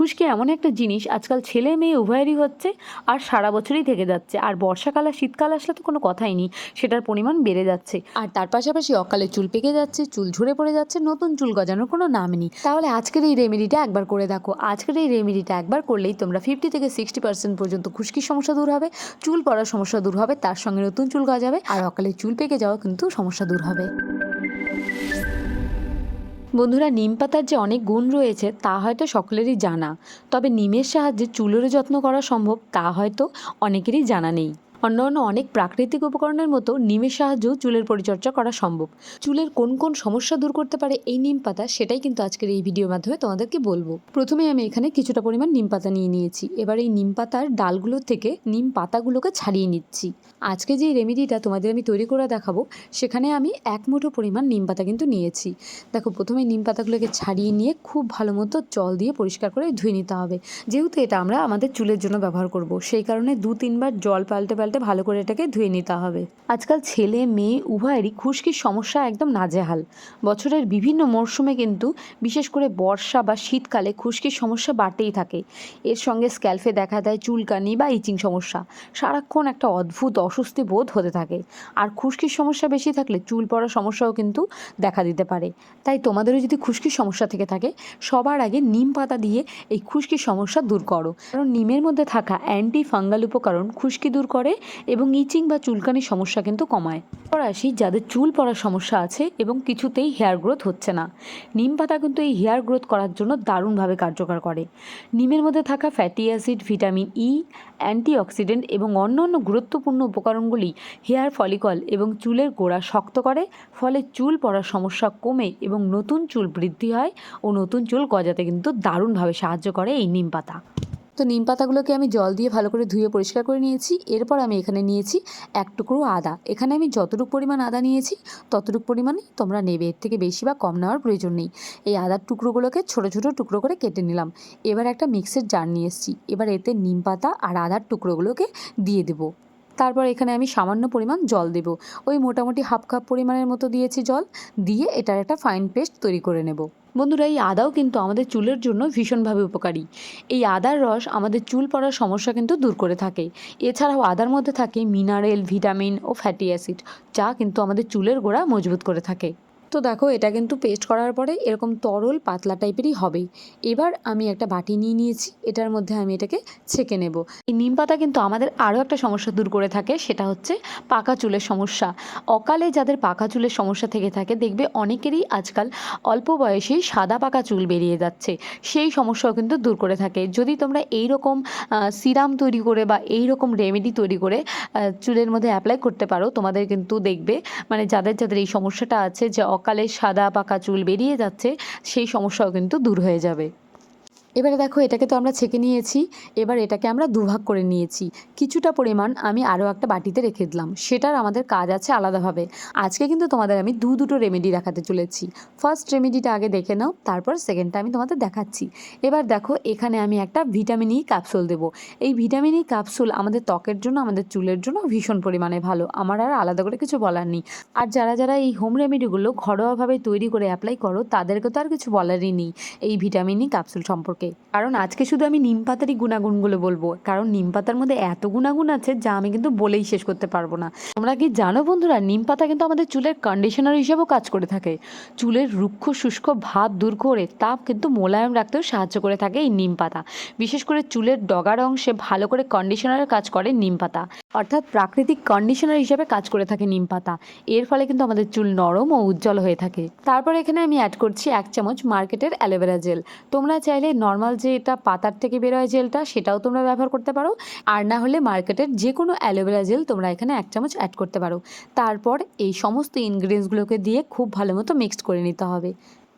খুশকি এমন একটা জিনিস আজকাল ছেলে মেয়ে উভয়েরই হচ্ছে আর সারা বছরই থেকে যাচ্ছে। আর বর্ষাকাল আর শীতকাল আসলে তো কোনো কথাই নেই, সেটার পরিমাণ বেড়ে যাচ্ছে। আর তার পাশাপাশি অকালে চুল পেকে যাচ্ছে, চুল ঝরে পড়ে যাচ্ছে, নতুন চুল গজানোর কোনো নাম নেই। তাহলে আজকের এই রেমেডিটা একবার করে দেখো। আজকের এই রেমেডিটা একবার করলেই তোমরা ফিফটি থেকে সিক্সটি পার্সেন্ট পর্যন্ত খুশকির সমস্যা দূর হবে, চুল পড়ার সমস্যা দূর হবে, তার সঙ্গে নতুন চুল গজাবে, আর অকালে চুল পেকে যাওয়া কিন্তু সমস্যা দূর হবে। বন্ধুরা, নিম পাতার যে অনেক গুণ রয়েছে, তা হয়তো সকলেরই জানা। তবে নিমের সাহায্যে চুলেরও যত্ন করা সম্ভব, তা হয়তো অনেকেরই জানা নেই। অন্যান্য অনেক প্রাকৃতিক উপকরণের মতো নিমের সাহায্যেও চুলের পরিচর্যা করা সম্ভব। চুলের কোন কোন সমস্যা দূর করতে পারে এই নিম পাতা সেটাই কিন্তু আজকের এই ভিডিওর মাধ্যমে তোমাদেরকে বলব। প্রথমে আমি এখানে কিছুটা পরিমাণ নিম পাতা নিয়ে নিয়েছি। এবার এই নিম পাতার ডালগুলো থেকে নিম পাতাগুলোকে ছাড়িয়ে নিচ্ছি। আজকে যে রেমেডিটা তোমাদের আমি তৈরি করে দেখাবো, সেখানে আমি এক মুঠো পরিমাণ নিম পাতা কিন্তু নিয়েছি। দেখো, প্রথমে নিম পাতাগুলোকে ছাড়িয়ে নিয়ে খুব ভালো মতো জল দিয়ে পরিষ্কার করে ধুয়ে নিতে হবে। যেহেতু এটা আমরা আমাদের চুলের জন্য ব্যবহার করব, সেই কারণে দু তিনবার জল পাল্টে পাল্টে ভালো করে এটাকে ধুয়ে নিতে হবে। আজকাল ছেলে, মেয়ে, উভয়েরই খুশকির সমস্যা একদম নাজেহাল। বছরের বিভিন্ন মরশুমে কিন্তু বিশেষ করে বর্ষা বা শীতকালে খুশকির সমস্যা বাড়তেই থাকে। এর সঙ্গে স্ক্যালফে দেখা দেয় চুলকানি বা ইচিং সমস্যা। সারাক্ষণ একটা অদ্ভুত অস্বস্তি বোধ হতে থাকে। আর খুশকির সমস্যা বেশি থাকলে চুল পড়ার সমস্যাও কিন্তু দেখা দিতে পারে। তাই তোমাদেরও যদি খুশকির সমস্যা থেকে থাকে, সবার আগে নিম পাতা দিয়ে এই খুশকির সমস্যা দূর করো। কারণ নিমের মধ্যে থাকা অ্যান্টি ফাঙ্গাল উপকরণ খুশকি দূর করে এবং ইচিং বা চুলকানির সমস্যা কিন্তু কমায়। এরপর আসি যাদের চুল পড়ার সমস্যা আছে এবং কিছুতেই হেয়ার গ্রোথ হচ্ছে না, নিম পাতা কিন্তু এই হেয়ার গ্রোথ করার জন্য দারুণভাবে কার্যকর করে। নিমের মধ্যে থাকা fatty acid, vitamin E antioxidant এবং অন্যান্য গুরুত্বপূর্ণ উপকরণগুলি হেয়ার ফলিকল এবং চুলের গোড়া শক্ত করে, ফলে চুল পড়ার সমস্যা কমে এবং নতুন চুল বৃদ্ধি হয় ও নতুন চুল গজাতে কিন্তু দারুণভাবে সাহায্য করে এই নিম পাতা। তো নিম পাতাগুলোকে আমি জল দিয়ে ভালো করে ধুয়ে পরিষ্কার করে নিয়েছি। এরপর আমি এখানে নিয়েছি এক টুকরো আদা। এখানে আমি যতটুকু পরিমাণ আদা নিয়েছি, ততটুকু পরিমাণেই তোমরা নেবে। এর থেকে বেশি বা কম নেওয়ার প্রয়োজন নেই। এই আদার টুকরোগুলোকে ছোটো ছোটো টুকরো করে কেটে নিলাম। এবার একটা মিক্সের জার নিয়ে এসেছি। এবার এতে নিম পাতা আর আদার টুকরোগুলোকে দিয়ে দেবো। তারপর এখানে আমি সামান্য পরিমাণ জল দেব। ওই মোটামুটি হাফ কাপ পরিমাণের মতো দিয়েছি জল। দিয়ে এটার একটা ফাইন পেস্ট তৈরি করে নেব। বন্ধুরা, এই আদাও কিন্তু আমাদের চুলের জন্য ভীষণভাবে উপকারী। এই আদার রস আমাদের চুল পড়ার সমস্যা কিন্তু দূর করে থাকে। এছাড়াও আদার মধ্যে থাকে মিনারেল, ভিটামিন ও ফ্যাটি অ্যাসিড, যা কিন্তু আমাদের চুলের গোড়া মজবুত করে থাকে। তো দেখো, এটা কিন্তু পেস্ট করার পরে এরকম তরল পাতলা টাইপেরই হবে এবার আমি একটা বাটি নিয়ে নিয়েছি, এটার মধ্যে আমি এটাকে ছেঁকে নেব। এই নিম পাতা কিন্তু আমাদের আরও একটা সমস্যা দূর করে থাকে, সেটা হচ্ছে পাকা চুলের সমস্যা। অকালে যাদের পাকা চুলের সমস্যা থেকে থাকে, দেখবে অনেকেরই আজকাল অল্প বয়সেই সাদা পাকা চুল বেরিয়ে যাচ্ছে। সেই সমস্যাও কিন্তু দূর করে থাকে। যদি তোমরা এই রকম সিরাম তৈরি করে বা এই রকম রেমেডি তৈরি করে চুলের মধ্যে অ্যাপ্লাই করতে পারো, তোমাদের কিন্তু দেখবে মানে যাদের যাদের এই সমস্যাটা আছে যে অকালে সাদা পাকা চুল বেরিয়ে যাচ্ছে সেই সমস্যাও কিন্তু দূর হয়ে যাবে। এবারে দেখো, এটাকে তো আমরা ছেঁকে নিয়েছি, এবার এটাকে আমরা দুভাগ করে নিয়েছি। কিছুটা পরিমাণ আমি আরও একটা বাটিতে রেখে দিলাম। সেটার আমাদের কাজ আছে আলাদাভাবে। আজকে কিন্তু তোমাদের আমি দু দুটো রেমেডি দেখাতে চলেছি। ফার্স্ট রেমেডিটা আগে দেখে নাও, তারপর সেকেন্ডটা আমি তোমাদের দেখাচ্ছি। এবার দেখো, এখানে আমি একটা ভিটামিন ই ক্যাপসুল দেবো। এই ভিটামিন ই ক্যাপসুল আমাদের ত্বকের জন্য, আমাদের চুলের জন্য ভীষণ পরিমাণে ভালো। আমার আর আলাদা করে কিছু বলার নেই। আর যারা যারা এই হোম রেমেডিগুলো ঘরোয়াভাবে তৈরি করে অ্যাপ্লাই করো, তাদেরকে তো আর কিছু বলারই নেই। এই ভিটামিন ই ক্যাপসুল সম্পর্কে কারণ আজকে শুধু আমি নিম পাতারই গুণাগুণগুলো বলব। কারণ নিম পাতার মধ্যে এত গুণাগুণ আছে যা আমি কিন্তু বলেই শেষ করতে পারব না। তোমরা কি জানো বন্ধুরা, নিম পাতা কিন্তু আমাদের চুলের কন্ডিশনার হিসেবেও কাজ করে থাকে। চুলের রুক্ষ, শুষ্ক ভাব দূর করে তাপ কিন্তু মোলায়েম রাখতেও সাহায্য করে থাকে এই নিম পাতা। বিশেষ করে চুলের ডগার অংশে ভালো করে কন্ডিশনারের কাজ করে নিম পাতা। অর্থাৎ প্রাকৃতিক কন্ডিশনার হিসেবে কাজ করে থাকে নিম পাতা। এর ফলে কিন্তু আমাদের চুল নরম ও উজ্জ্বল হয়ে থাকে। তারপর এখানে আমি অ্যাড করছি এক চামচ মার্কেটের অ্যালোভেরা জেল তোমরা চাইলে নর্মাল যে এটা পাতার থেকে বেরোয় জেলটা সেটাও তোমরা ব্যবহার করতে পারো। আর না হলে মার্কেটের যে কোনো অ্যালোভেরা জেল তোমরা এখানে এক চামচ অ্যাড করতে পারো। তারপর এই সমস্ত ইনগ্রিডিয়েন্টসগুলোকে দিয়ে খুব ভালো মতো মিক্সড করে নিতে হবে।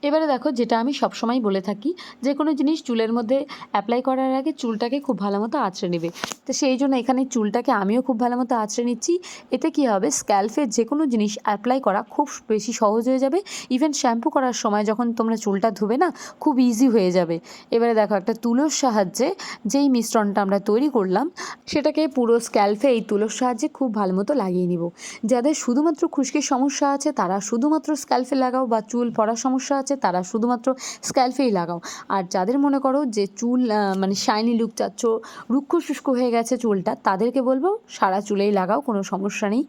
এবারে দেখো যেটা আমি সবসময় বলে থাকি যে কোনো জিনিস চুলের মধ্যে অ্যাপ্লাই করার আগে চুলটাকে খুব ভালো মতো আঁচড়ে নেবে। তো সেই জন্য এখানে চুলটাকে আমিও খুব ভালো মতো আঁচড়ে নিচ্ছি। এতে কী হবে? স্ক্যাল্ফে যে কোনো জিনিস অ্যাপ্লাই করা খুব বেশি সহজ হয়ে যাবে। ইভেন শ্যাম্পু করার সময় যখন তোমরা চুলটা ধুবে না, খুব ইজি হয়ে যাবে। এবারে দেখো একটা তুলোর সাহায্যে যেই মিশ্রণটা আমরা তৈরি করলাম, সেটাকে পুরো স্ক্যাল্ফে এই তুলোর সাহায্যে খুব ভালো মতো লাগিয়ে নিব। যাদের শুধুমাত্র খুশকির সমস্যা আছে, তারা শুধুমাত্র স্ক্যাল্ফে লাগাও বা চুল পড়ার সমস্যা আছে আছে, তারা শুধুমাত্র স্ক্যাল্পেই লাগাও। আর যাদের মনে করো যে চুল মানে শাইনি লুক চাচ্ছ রুক্ষ শুষ্ক হয়ে গেছে চুলটা, তাদেরকে বলব সারা চুলেই লাগাও, কোনো সমস্যা নেই।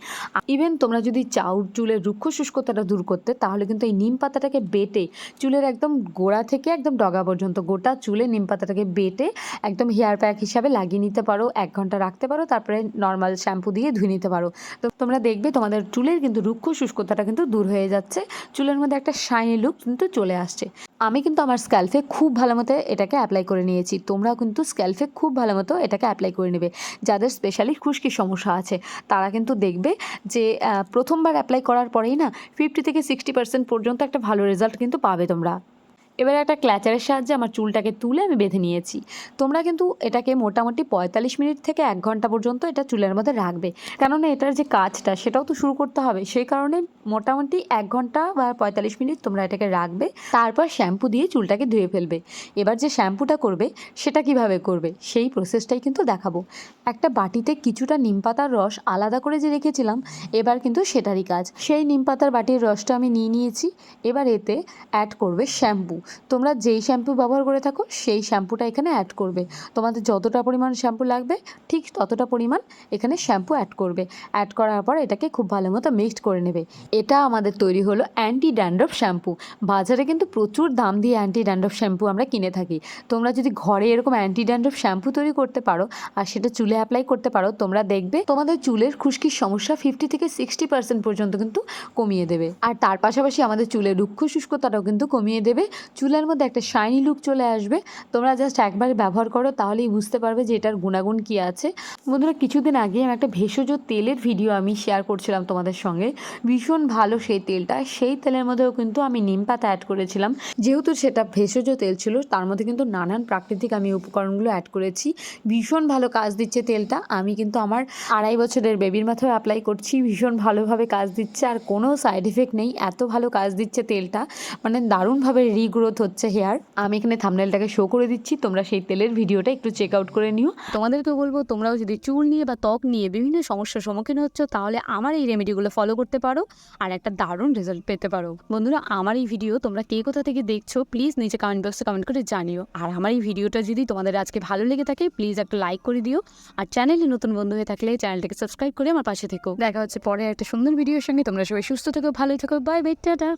ইভেন তোমরা যদি চাও চুলের রুক্ষ শুষ্কতাটা দূর করতে, তাহলে কিন্তু এই নিম পাতাটাকে বেটে চুলের একদম গোড়া থেকে একদম ডগা পর্যন্ত, গোটা চুলে নিম পাতাটাকে বেটে একদম হেয়ার প্যাক হিসাবে লাগিয়ে নিতে পারো, এক ঘণ্টা রাখতে পারো, তারপরে নর্মাল শ্যাম্পু দিয়ে ধুয়ে নিতে পারো। তো তোমরা দেখবে তোমাদের চুলের কিন্তু রুক্ষ শুষ্কতাটা কিন্তু দূর হয়ে যাচ্ছে, চুলের মধ্যে একটা শাইনি লুক কিন্তু চলে আসছে। আমি কিন্তু আমার স্ক্যালফে খুব ভালো মতো এটাকে অ্যাপ্লাই করে নিয়েছি। তোমরাও কিন্তু স্ক্যালফে খুব ভালো মতো এটাকে অ্যাপ্লাই করে নেবে। যাদের স্পেশালি খুশকির সমস্যা আছে, তারা কিন্তু দেখবে যে প্রথমবার অ্যাপ্লাই করার পরেই না ফিফটি থেকে সিক্সটি পার্সেন্ট পর্যন্ত একটা ভালো রেজাল্ট কিন্তু পাবে তোমরা। এবার একটা ক্ল্যাচারের সাহায্যে আমার চুলটাকে তুলে আমি বেঁধে নিয়েছি। তোমরা কিন্তু এটাকে মোটামুটি পঁয়তাল্লিশ মিনিট থেকে এক ঘণ্টা পর্যন্ত এটা চুলের মধ্যে রাখবে। কেননা এটার যে কাজটা সেটাও তো শুরু করতে হবে। সেই কারণে মোটামুটি এক ঘণ্টা বা পঁয়তাল্লিশ মিনিট তোমরা এটাকে রাখবে, তারপর শ্যাম্পু দিয়ে চুলটাকে ধুয়ে ফেলবে। এবার যে শ্যাম্পুটা করবে, সেটা কীভাবে করবে, সেই প্রসেসটাই কিন্তু দেখাবো। একটা বাটিতে কিছুটা নিম পাতার রস আলাদা করে যে রেখেছিলাম, এবার কিন্তু সেটারই কাজ। সেই নিম পাতার বাটির রসটা আমি নিয়ে নিয়েছি। এবার এতে অ্যাড করবে শ্যাম্পু। তোমরা যেই শ্যাম্পু ব্যবহার করে থাকো, সেই শ্যাম্পুটা এখানে অ্যাড করবে। তোমাদের যতটা পরিমাণ শ্যাম্পু লাগবে, ঠিক ততটা পরিমাণ এখানে শ্যাম্পু অ্যাড করবে। অ্যাড করার পর এটাকে খুব ভালো মতো মিক্সড করে নেবে। এটা আমাদের তৈরি হলো অ্যান্টি ড্যান্ড্রফ শ্যাম্পু। বাজারে কিন্তু প্রচুর দাম দিয়ে অ্যান্টি ড্যান্ড্রফ শ্যাম্পু আমরা কিনে থাকি। তোমরা যদি ঘরে এরকম অ্যান্টি ড্যান্ড্রফ শ্যাম্পু তৈরি করতে পারো আর সেটা চুলে অ্যাপ্লাই করতে পারো, তোমরা দেখবে তোমাদের চুলের খুশকির সমস্যা ফিফটি থেকে সিক্সটি পার্সেন্ট পর্যন্ত কিন্তু কমিয়ে দেবে। আর তার পাশাপাশি আমাদের চুলের রুক্ষ শুষ্কতাটাও কিন্তু কমিয়ে দেবে। চুলের মধ্যে একটা শাইনি লুক চলে আসবে। তোমরা জাস্ট একবার ব্যবহার করো, তাহলেই বুঝতে পারবে যে এটার গুণাগুণ কী আছে। বন্ধুরা, কিছুদিন আগে আমি একটা ভেষজ তেলের ভিডিও আমি শেয়ার করছিলাম তোমাদের সঙ্গে। ভীষণ ভালো সেই তেলটা। সেই তেলের মধ্যেও কিন্তু আমি নিম পাতা অ্যাড করেছিলাম। যেহেতু সেটা ভেষজ তেল ছিল, তার মধ্যে কিন্তু নানান প্রাকৃতিক আমি উপকরণগুলো অ্যাড করেছি। ভীষণ ভালো কাজ দিচ্ছে তেলটা। আমি কিন্তু আমার আড়াই বছরের বেবির মাথায় অ্যাপ্লাই করছি। ভীষণ ভালোভাবে কাজ দিচ্ছে। আর কোনো সাইড এফেক্ট নেই। এত ভালো কাজ দিচ্ছে তেলটা। মানে দারুণভাবে রিগ্রোথ হচ্ছে হেয়ার। আমি এখানে থামনেলটাকে শো করে দিচ্ছি। তোমরা সেই তেলের ভিডিওটা একটু চেক আউট করে নিও। তোমাদেরকে বলব, তোমরাও যদি চুল নিয়ে বা ত্বক নিয়ে বিভিন্ন সমস্যার সম্মুখীন হচ্ছ, তাহলে আমার এই রেমেডিগুলো ফলো করতে পারো আর একটা দারুণ রেজাল্ট পেতে পারো। বন্ধুরা, আমার এই ভিডিও তোমরা কে কোথা থেকে দেখছ প্লিজ নিচে কমেন্ট বক্সে কমেন্ট করে জানিও। আর আমার এই ভিডিওটা যদি তোমাদের আজকে ভালো লেগে থাকে প্লিজ একটা লাইক করে দিও। আর চ্যানেলে নতুন বন্ধু হয়ে থাকলে চ্যানেলটাকে সাবস্ক্রাইব করে আমার পাশে থেকো। দেখা হচ্ছে পরে একটা সুন্দর ভিডিওর সঙ্গে। তোমরা সবাই সুস্থ থেকো ভালোই থেকো বাই বাই টাটা